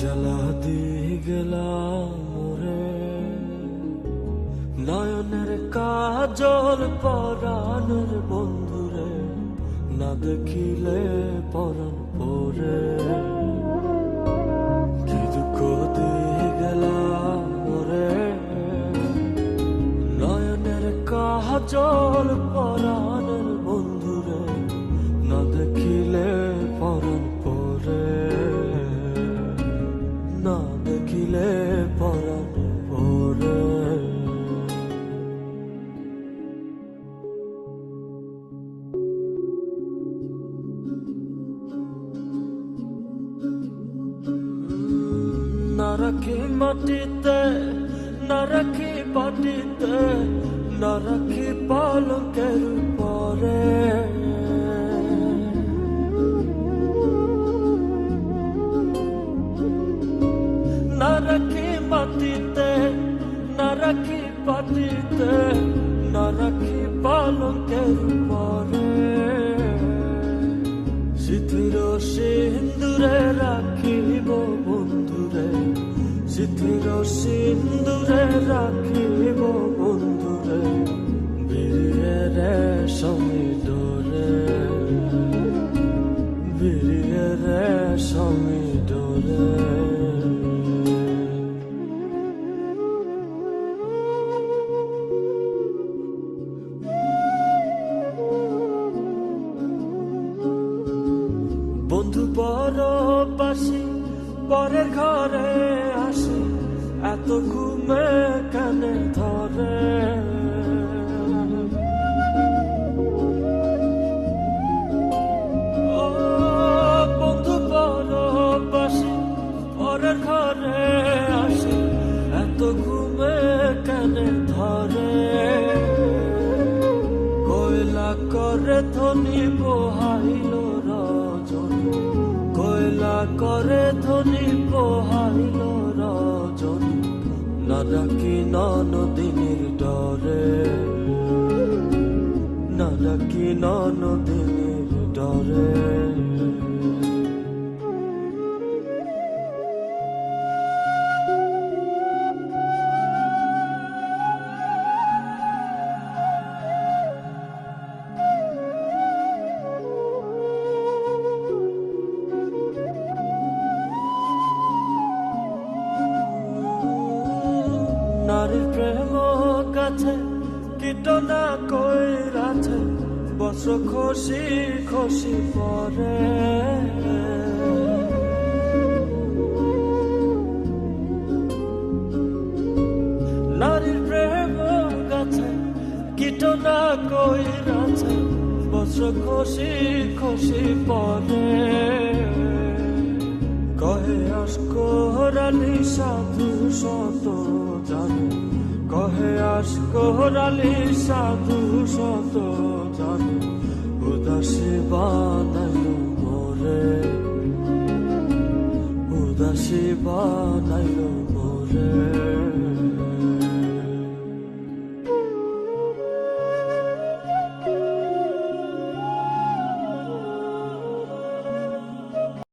জ্বালা দিয়ে গেলাম রে নয়নের কাজল পরাণের বন্ধুরে, না দেখিলে পরাণ পরে। কি দুঃখ দিয়ে গেলাম রে নয়নের কাজল পরাণের রাখি মাটিতে না রাখি পাটিতে না রাখি পালকের পরে না রাখি মাটিতে না রাখি পাটিতে না রাখি পালকের পরে সিথির সিন্দুরে বন্ধুরে সিথির সিন্দুরে রাখিব বন্ধুরে, বিরিয়ে রে সমীডরে বিরিয়ে রে সমীডরে বন্ধু বড় পাশে পরের ঘরে এত কানে ধরে। বন্ধু পাশে পরের ঘরে আসে এত ঘুমে কানে ধরে। কয়লা করে ধনী পোহাইল রজনী, কয়লা করে ধনী না ডাকি নদিনীর ডরে। না ডাকি নদিনীর ডরে। নারীর প্রেম কাছে কীটনা কই রাছে বস খুশি খুশি পরে। নারীর প্রেম কাছে কীটনা কই রাছে বস খুশি খুশি পরে। কহে আসকরালি সাধু শত জানে। কহে আসকরালি সাধু শত জানে। উদাসী বানাইল মোরে। উদাসী বানাইল মোরে।